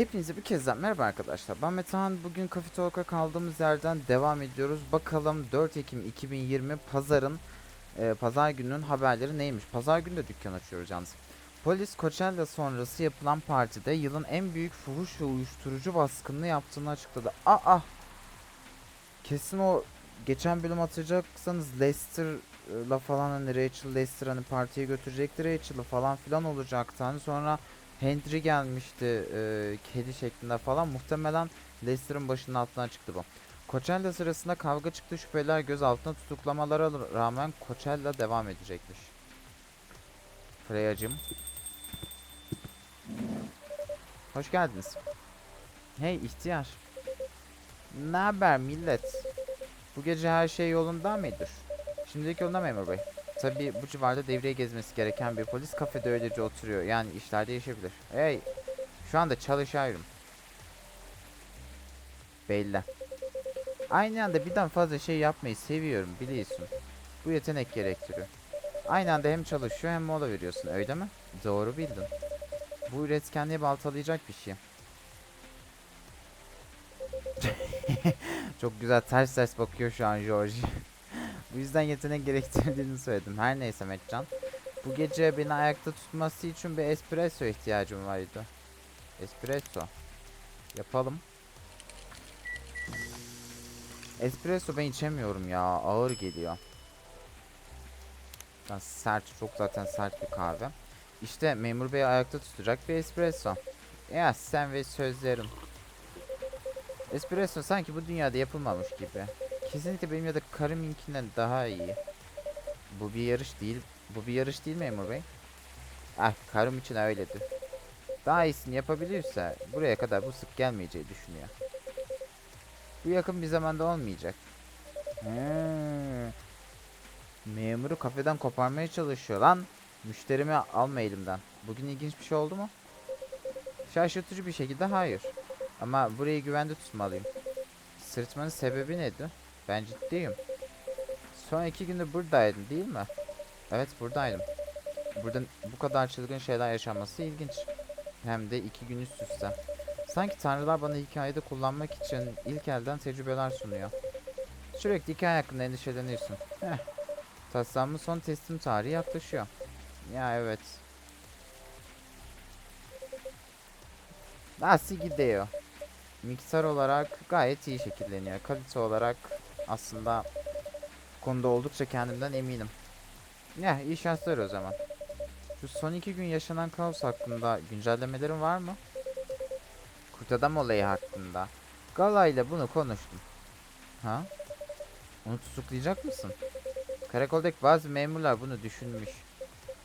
Hepinize bir kez daha merhaba arkadaşlar. Ben Metehan. Bugün Cafe Talk'a kaldığımız yerden devam ediyoruz. Bakalım 4 Ekim 2020 pazarın e, pazar gününün haberleri neymiş? Pazar günü de dükkan açıyoruz yalnız. Polis Coachella sonrası yapılan partide yılın en büyük fuhuş ve uyuşturucu baskınını yaptığını açıkladı. Aa! Kesin o geçen bölüm hatırlayacaksanız Lester'la falan hani Rachel Lester hani partiye götürecekti Rachel'ı falan filan olacaktı. Hani sonra Hendry gelmişti e, kedi şeklinde falan. Muhtemelen Lester'ın başının altından çıktı bu. Coachella sırasında kavga çıktı. Şüpheliler gözaltına tutuklamalara rağmen Coachella devam edecekmiş. Freya'cım. Hoş geldiniz. Hey ihtiyar. Ne haber millet? Bu gece her şey yolunda mıdır? Şimdilik yolunda memur bey. Tabii bu civarda devreye gezmesi gereken bir polis kafede öylece oturuyor. Yani işler değişebilir. Hey, şu anda çalışıyorum. Belli. Aynı anda birden fazla şey yapmayı seviyorum biliyorsun. Bu yetenek gerektiriyor. Aynı anda hem çalışıyor hem mola veriyorsun öyle mi? Doğru bildin. Bu üretkenliği baltalayacak bir şey. Çok güzel ters ters bakıyor şu an George. Bu yüzden yetenek gerektirdiğini söyledim. Her neyse Metcan. Bu gece beni ayakta tutması için bir espresso ihtiyacım vardı. Espresso. Yapalım. Espresso ben içemiyorum ya. Ağır geliyor. Ben sert, çok zaten sert bir kahve. İşte memur bey ayakta tutacak bir espresso. Ya sen ve sözlerim. Espresso sanki bu dünyada yapılmamış gibi. Kesinlikle benim ya da karımınkinden daha iyi. Bu bir yarış değil. Bu bir yarış değil memur bey. Ah karım için öyledir. Daha iyisini yapabilirse buraya kadar bu sık gelmeyeceği düşünüyor. Bu yakın bir zamanda olmayacak. Hmm. Memuru kafeden koparmaya çalışıyor lan. Müşterimi alma elimden. Bugün ilginç bir şey oldu mu? Şaşırtıcı bir şekilde hayır. Ama burayı güvende tutmalıyım. Sırtmanın sebebi nedir? Ben ciddiyim. Son iki gündür buradaydın değil mi? Evet buradaydım. Burada bu kadar çılgın şeyler yaşanması ilginç. Hem de iki gün üst üste. Sanki tanrılar bana hikayede kullanmak için ilk elden tecrübeler sunuyor. Sürekli hikaye hakkında endişeleniyorsun. Heh. Taslamın son teslim tarihi yaklaşıyor. Ya evet. Nasıl gidiyor? Miktar olarak gayet iyi şekilleniyor. Kalite olarak aslında konuda oldukça kendimden eminim. Ya iyi şanslar o zaman. Şu son iki gün yaşanan kaos hakkında güncellemelerin var mı? Kurt adam olayı hakkında. Gala ile bunu konuştum. Ha? Onu tutuklayacak mısın? Karakoldaki bazı memurlar bunu düşünmüş.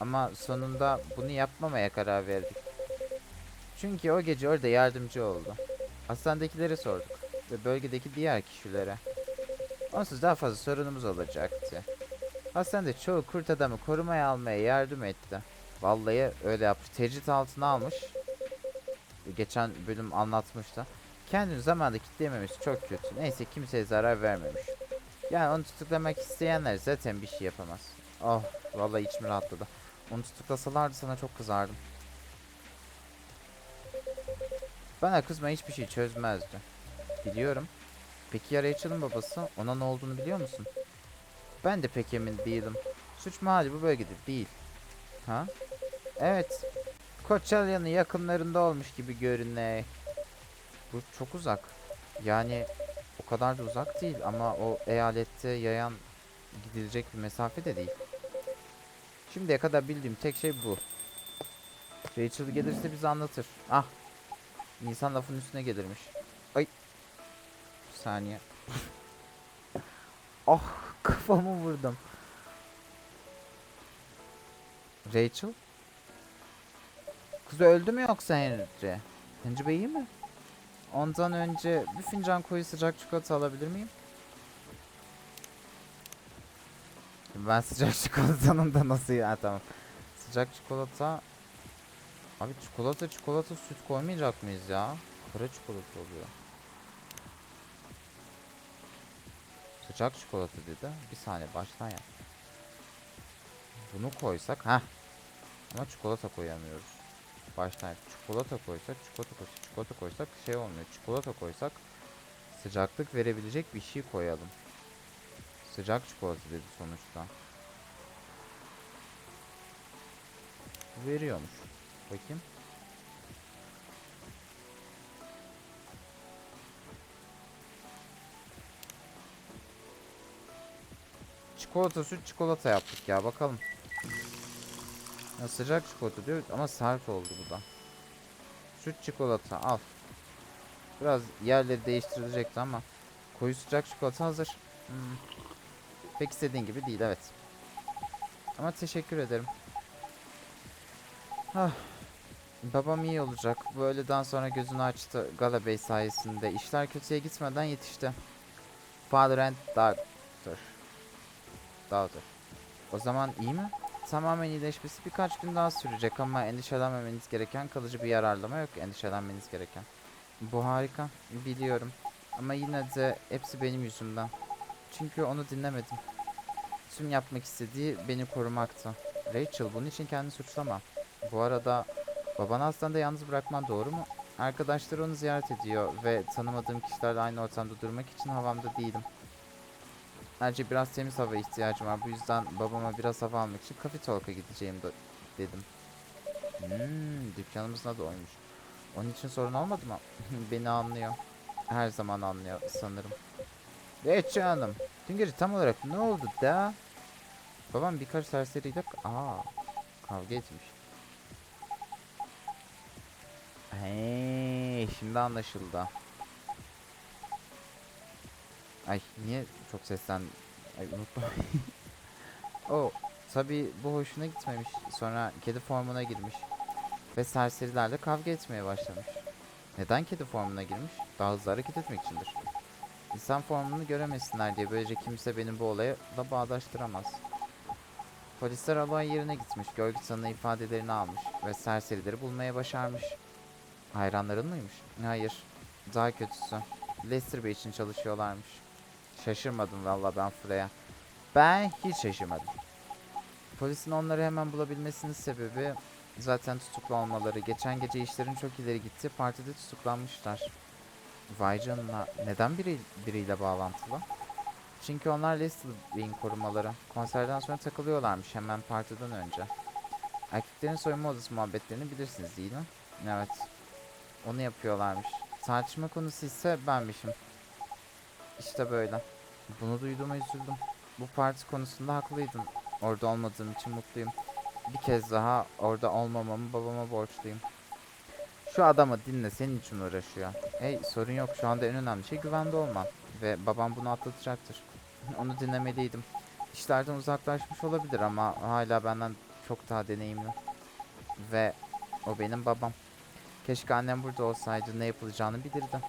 Ama sonunda bunu yapmamaya karar verdik. Çünkü o gece orada yardımcı oldu. Hastanedekilere sorduk ve bölgedeki diğer kişilere. Onsuz daha fazla sorunumuz olacaktı. Hastanede çoğu kurt adamı korumaya almaya yardım etti. Vallahi öyle yapmış. Tecrit altına almış. Geçen bölüm anlatmıştı. Kendini zamanda kitlememesi çok kötü. Neyse kimseye zarar vermemiş. Yani onu tutuklamak isteyenler zaten bir şey yapamaz. Oh vallahi içim rahatladı. Onu tutuklasalardı sana çok kızardım. Bana kızma hiçbir şey çözmezdi. Biliyorum. Peki ya Rachel'ın babası? Ona ne olduğunu biliyor musun? Ben de pek emin değilim. Suç mahalli bu bölgede değil. Ha? Evet. Coachella'nın yakınlarında olmuş gibi görünüyor. Bu çok uzak. Yani o kadar da uzak değil ama o eyalette yayan gidilecek bir mesafe de değil. Şimdiye kadar bildiğim tek şey bu. Rachel gelirse bize anlatır. Ah. İnsan lafın üstüne gelirmiş. Saniye. ah kafamı vurdum. Rachel? Kız öldü mü yoksa Henry? Henry Bey iyi mi? Ondan önce bir fincan koyu sıcak çikolata alabilir miyim? Ben sıcak çikolatanın da nasıl ya tamam. Sıcak çikolata Abi çikolata çikolata süt koymayacak mıyız ya? Kara çikolata oluyor. Sıcak çikolata dedi. Bir saniye baştan yap. Bunu koysak ha. Ama çikolata koyamıyoruz. başlangıç. Çikolata koysak, çikolata koysak, çikolata koysak şey olmuyor. Çikolata koysak sıcaklık verebilecek bir şey koyalım. Sıcak çikolata dedi sonuçta. Veriyormuş. Bakayım. Çikolata süt çikolata yaptık ya bakalım. Ya sıcak çikolata diyor ama sert oldu bu da. Süt çikolata al. Biraz yerleri değiştirilecekti ama koyu sıcak çikolata hazır. Hmm. Pek istediğin gibi değil evet. Ama teşekkür ederim. Ah. Babam iyi olacak. Bu öğleden sonra gözünü açtı Gala Bey sayesinde. İşler kötüye gitmeden yetişti. Father and Daughter. O zaman iyi mi? Tamamen iyileşmesi birkaç gün daha sürecek ama endişelenmemeniz gereken kalıcı bir yararlama yok endişelenmeniz gereken. Bu harika. Biliyorum. Ama yine de hepsi benim yüzümden. Çünkü onu dinlemedim. Tüm yapmak istediği beni korumaktı. Rachel bunun için kendini suçlama. Bu arada babanı hastanede yalnız bırakman doğru mu? Arkadaşları onu ziyaret ediyor ve tanımadığım kişilerle aynı ortamda durmak için havamda değilim. Ayrıca biraz temiz hava ihtiyacım var. Bu yüzden babama biraz hava almak için Coffee Talk'a gideceğim de- dedim. Hmm, dükkanımızın adı oymuş. Onun için sorun olmadı mı? Beni anlıyor. Her zaman anlıyor sanırım. Evet canım. Dün gece tam olarak ne oldu da? Babam birkaç serseriyle... Aa, kavga etmiş. Hey, şimdi anlaşıldı. Ay niye çok seslen... Ay unuttum. o tabi bu hoşuna gitmemiş. Sonra kedi formuna girmiş. Ve serserilerle kavga etmeye başlamış. Neden kedi formuna girmiş? Daha hızlı hareket etmek içindir. İnsan formunu göremesinler diye böylece kimse benim bu olaya da bağdaştıramaz. Polisler olay yerine gitmiş, görgü tanığı ifadelerini almış ve serserileri bulmaya başarmış. Hayranların mıymış? Hayır. Daha kötüsü. Lester Bey için çalışıyorlarmış. Şaşırmadım valla ben Freya. Ben hiç şaşırmadım. Polisin onları hemen bulabilmesinin sebebi zaten tutuklu olmaları. Geçen gece işlerin çok ileri gitti. Partide tutuklanmışlar. Vay canına. Neden biri, biriyle bağlantılı? Çünkü onlar Lester Bey'in korumaları. Konserden sonra takılıyorlarmış hemen partiden önce. Erkeklerin soyunma odası muhabbetlerini bilirsiniz değil mi? Evet. Onu yapıyorlarmış. Tartışma konusu ise benmişim. İşte böyle. Bunu duyduğuma üzüldüm. Bu parti konusunda haklıydın. Orada olmadığım için mutluyum. Bir kez daha orada olmamamı babama borçluyum. Şu adamı dinle senin için uğraşıyor. Hey sorun yok şu anda en önemli şey güvende olman. Ve babam bunu atlatacaktır. Onu dinlemeliydim. İşlerden uzaklaşmış olabilir ama hala benden çok daha deneyimli. Ve o benim babam. Keşke annem burada olsaydı ne yapılacağını bilirdi.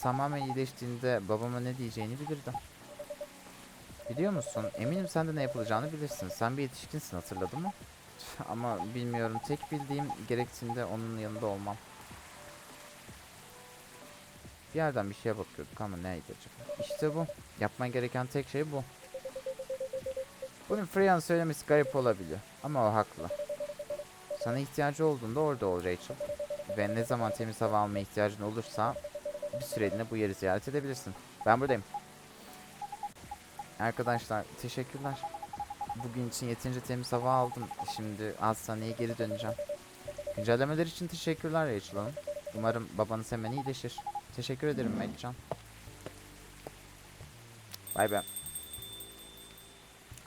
Tamamen iyileştiğinde babama ne diyeceğini bilirdi. Biliyor musun? Eminim sen de ne yapılacağını bilirsin. Sen bir yetişkinsin hatırladın mı? Ama bilmiyorum. Tek bildiğim gerektiğinde onun yanında olmam. Bir yerden bir şeye bakıyorduk ama neydi acaba? İşte bu. Yapman gereken tek şey bu. Bunu Freya'nın söylemesi garip olabilir. Ama o haklı. Sana ihtiyacı olduğunda orada ol Rachel. Ve ne zaman temiz hava almaya ihtiyacın olursa bir süreliğine bu yeri ziyaret edebilirsin. Ben buradayım. Arkadaşlar teşekkürler. Bugün için yeterince temiz hava aldım. Şimdi hastaneye geri döneceğim. Güncellemeler için teşekkürler Rachel Hanım. Umarım babanız hemen iyileşir. Teşekkür ederim Mekcan. Bay bay.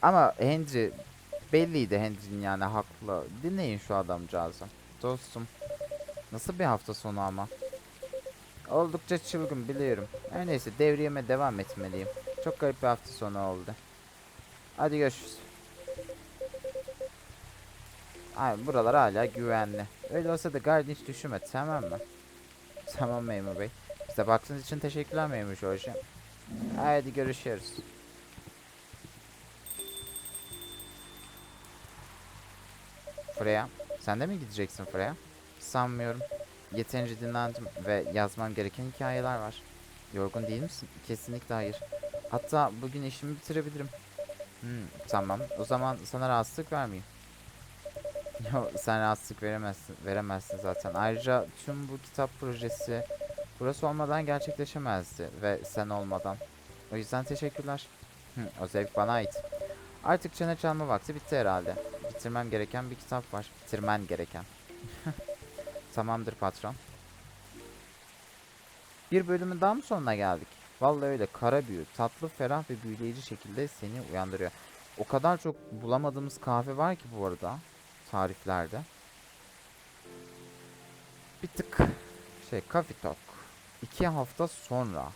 Ama Henry belliydi Henry'nin yani haklı. Dinleyin şu adamcağızı. Dostum. Nasıl bir hafta sonu ama. Oldukça çılgın biliyorum. Her neyse devriyeme devam etmeliyim. Çok garip bir hafta sonu oldu. Hadi görüşürüz. Ay buralar hala güvenli. Öyle olsa da Guardian hiç düşünme tamam mı? Tamam memur bey. Bize baktığınız için teşekkürler memur George. Haydi görüşürüz. Freya, sen de mi gideceksin Freya? Sanmıyorum. Yeterince dinlendim ve yazmam gereken hikayeler var. Yorgun değil misin? Kesinlikle hayır. Hatta bugün işimi bitirebilirim. Hmm, tamam. O zaman sana rahatsızlık vermeyeyim. Yo, sen rahatsızlık veremezsin, veremezsin zaten. Ayrıca tüm bu kitap projesi burası olmadan gerçekleşemezdi ve sen olmadan. O yüzden teşekkürler. Hı, o zevk bana ait. Artık çene çalma vakti bitti herhalde. Bitirmem gereken bir kitap var. Bitirmen gereken. Tamamdır patron. Bir bölümün daha mı sonuna geldik? Vallahi öyle kara büyü, tatlı, ferah ve büyüleyici şekilde seni uyandırıyor. O kadar çok bulamadığımız kahve var ki bu arada tariflerde. Bir tık şey Coffee. İki hafta sonra.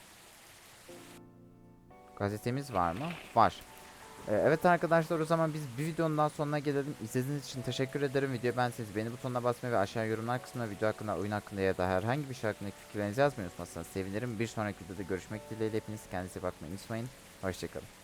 Gazetemiz var mı? Var. Ee, evet arkadaşlar o zaman biz bir videonun daha sonuna gelelim. İzlediğiniz için teşekkür ederim. Video beğenseniz beğeni butonuna basmayı ve aşağı yorumlar kısmına video hakkında, oyun hakkında ya da herhangi bir şey hakkındaki fikirlerinizi yazmayı unutmazsanız sevinirim. Bir sonraki videoda görüşmek dileğiyle hepiniz kendinize bakmayı unutmayın. Hoşçakalın.